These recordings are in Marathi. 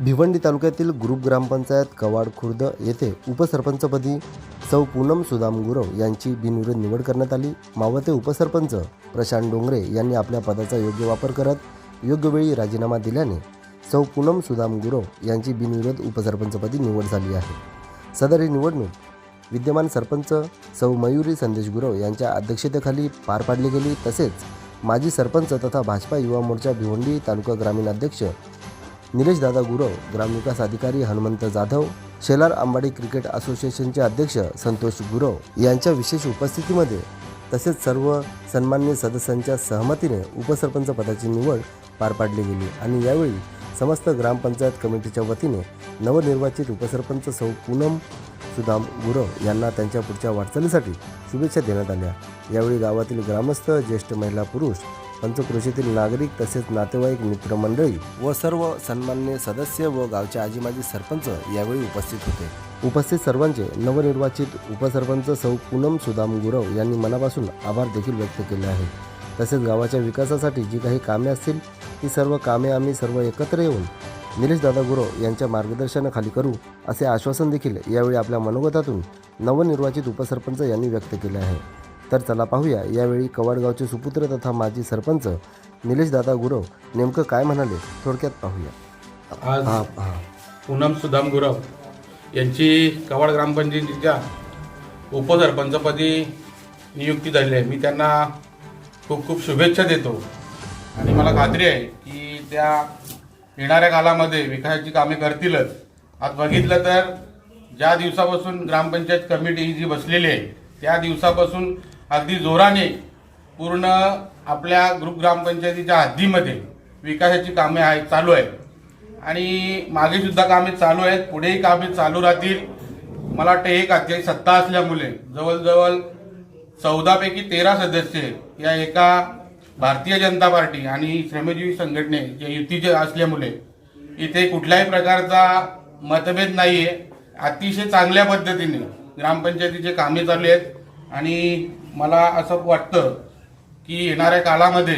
भिवंडी तालुक्यातील ग्रुप ग्रामपंचायत कवाड खुर्द येथे उपसरपंचपदी सौ पूनम सुदाम गुरव यांची बिनविरोध निवड करण्यात आली. मावते उपसरपंच प्रशांत डोंगरे यांनी आपल्या पदाचा योग्य वापर करत योग्य वेळी राजीनामा दिल्याने सौ पूनम सुदाम गुरव यांची बिनविरोध उपसरपंचपदी निवड झाली आहे. सदर ही निवडणूक विद्यमान सरपंच सौ मयुरी संदेश गुरव यांच्या अध्यक्षतेखाली पार पाडली गेली. तसेच माजी सरपंच तथा भाजपा युवा मोर्चा भिवंडी तालुका ग्रामीण अध्यक्ष निलेश दादा गुरव ग्रामविकास अधिकारी हनुमंत जाधव शेलार आंबाडी क्रिकेट असोसिएशनचे अध्यक्ष संतोष गुरव यांच्या विशेष उपस्थितीमध्ये तसेच सर्व सन्मान्य सदस्यांच्या सहमतीने उपसरपंच पदाची निवड पार पाडली गेली आणि यावेळी समस्त ग्रामपंचायत कमिटीच्या वतीने नवनिर्वाचित उपसरपंच सौ पूनम सुदाम गुरव यांना त्यांच्या पुढच्या वाटचालीसाठी शुभेच्छा देण्यात आल्या. यावेळी गावातील ग्रामस्थ ज्येष्ठ महिला पुरुष पंचकृषीतील नागरिक तसेच नातेवाईक मित्रमंडळी व सर्व सन्मान्य सदस्य व गावचे आजी माजी सरपंच यावेळी उपस्थित होते. उपस्थित सर्वांचे नवनिर्वाचित उपसरपंच सौ पूनम सुदाम गुरव यांनी मनापासून आभार देखील व्यक्त केले आहे. तसेच गावाच्या विकासासाठी जी काही कामे असतील ती सर्व कामे आम्ही सर्व एकत्र येऊन निलेश दादा गुरव यांच्या मार्गदर्शनाखाली करू असे आश्वासन देखील यावेळी आपल्या मनोगतातून नवनिर्वाचित उपसरपंच यांनी व्यक्त केले आहे. तर चला पाहूया. यावेळी कवाडगावचे सुपुत्र तथा माजी सरपंच निलेश दादा गुरव नेमकं काय म्हणाले थोडक्यात पाहूया. आज हा हा. पूनम सुदाम गुरव यांची कवाड ग्रामपंचायतीच्या उपसरपंचपदी नियुक्ती झाली आहे. मी त्यांना खूप खूप शुभेच्छा देतो. आणि मला खात्री आहे की त्या येणाऱ्या कालामध्ये विकासाची कामे करतीलच. आज बघितलं तर ज्या दिवसापासून ग्रामपंचायत कमिटी जी बसलेली आहे त्या दिवसापासून अगदी जोराने पूर्ण आपल्या ग्रुप ग्रामपंचायतीच्या हद्दीमध्ये विकासाची कामे आहेत चालू आहेत. आणि मागे सुद्धा कामे चालू आहेत पुढेही कामे चालू राहतील. मला वाटतं एक अध्याय सत्ता असल्यामुळे जवळजवळ चौदापैकी तेरा सदस्य या एका भारतीय जनता पार्टी आणि श्रमजीवी संघटने जे युतीचे असल्यामुळे इथे कुठल्याही प्रकारचा मतभेद नाही आहे अतिशय चांगल्या पद्धतीने ग्रामपंचायतीचे कामे चालू आहेत. आणि मला असं वाटतं की येणाऱ्या काळामध्ये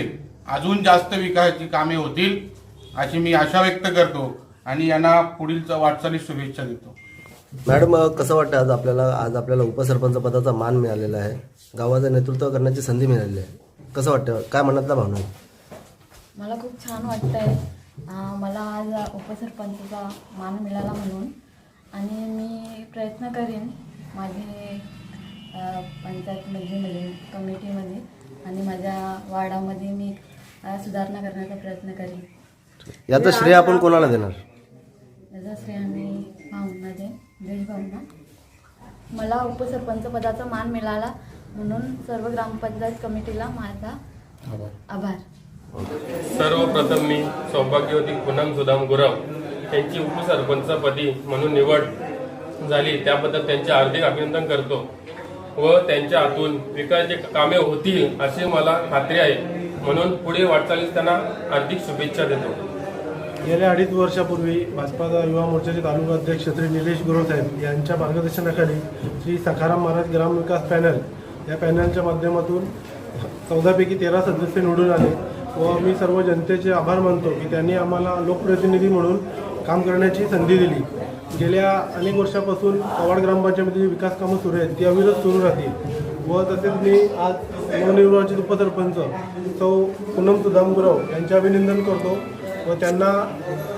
अजून जास्त विकासाची कामे होतील अशी मी आशा व्यक्त करतो आणि यांना पुढील वाटचालीस शुभेच्छा देतो. मॅडम कसं वाटतं आज आपल्याला आज आपल्याला उपसरपंच पदाचा मान मिळालेला आहे. गावाचं नेतृत्व करण्याची संधी मिळालेली आहे. कसं वाटतं काय मनातला भावना? मला खूप छान वाटतंय. मला आज उपसरपंचचा मान मिळाला म्हणून. आणि मी प्रयत्न करीन माझे पंचायतमध्ये कमिटीमध्ये आणि माझ्या वार्डामध्ये मी सुधारणा करण्याचा प्रयत्न करीन. याचं श्रेय आपण कोणाला देणार? त्याचा श्रेय आम्ही भाऊंना दे देश भाऊंना मला उपसरपंच पदाचा मान मिळाला म्हणून सर्व ग्रामपंचायत कमिटीला माझा आभार. सर्वप्रथम मी सौभाग्यवती पूनम सुदाम गुरव यांची उपसरपंचपदी म्हणून निवड झाली. त्याबद्दल त्यांचे हार्दिक अभिनंदन करतो. व त्यांच्या हातून विकासाचे कामे होतील अशी मला खात्री आहे. म्हणून पुढे वाटचालीस त्यांना हार्दिक शुभेच्छा देतो. गेल्या अडीच वर्षापूर्वी भाजपाचा युवा मोर्चाचे तालुका अध्यक्ष श्री निलेश गुरुसाहेब यांच्या मार्गदर्शनाखाली श्री सखाराम महाराज ग्राम विकास पॅनल या पॅनलच्या माध्यमातून चौदापैकी तेरा सदस्य निवडून आले व मी सर्व जनतेचे आभार मानतो की त्यांनी आम्हाला लोकप्रतिनिधी म्हणून काम करण्याची संधी दिली. गेल्या अनेक वर्षापासून कवाड ग्रामपंचायतीमध्ये विकास कामं सुरू आहेत ती अविरत सुरू राहतील. व तसेच मी आज नवनिर्वाचित उपसरपंच सौ पूनम सुदाम गुरव यांचे अभिनंदन करतो व त्यांना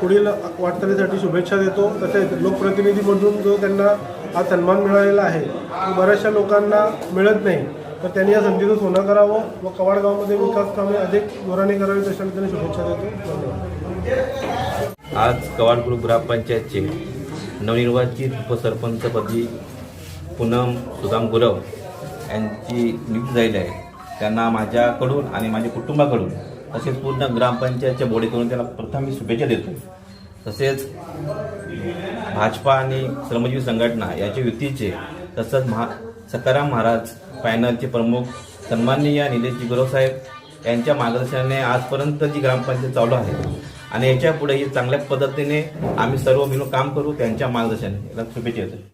पुढील वाटचालीसाठी शुभेच्छा देतो. तसेच लोकप्रतिनिधी म्हणून जो त्यांना हा सन्मान मिळालेला आहे तो बऱ्याचशा लोकांना मिळत नाही. तर त्यांनी या संधीचं सोनं करावं व कवाड गावामध्ये विकास कामे अधिक जोराने करावी तशा त्यांना शुभेच्छा देतो. धन्यवाद. आज कवाड ग्रुप ग्रामपंचायतचे नवनिर्वाचित उपसरपंचपदी पूनम सुदाम गुरव यांची नियुक्ती झालेली आहे. त्यांना माझ्याकडून आणि माझ्या कुटुंबाकडून तसेच पूर्ण ग्रामपंचायतच्या बोडीकडून त्यांना प्रथम मी शुभेच्छा देतो. तसेच भाजपा आणि श्रमजीवी संघटना याच्या युतीचे तसंच महा सकाराम महाराज पॅनलचे प्रमुख सन्माननीय निलेशजी गुरव साहेब यांच्या मार्गदर्शनाने आजपर्यंत जी ग्रामपंचायत चालू आहे आणि याच्या पुढेही चांगल्या पद्धतीने आम्ही सर्व मिळून काम करू त्यांच्या मार्गदर्शनाने. शुभेच्छा देतो.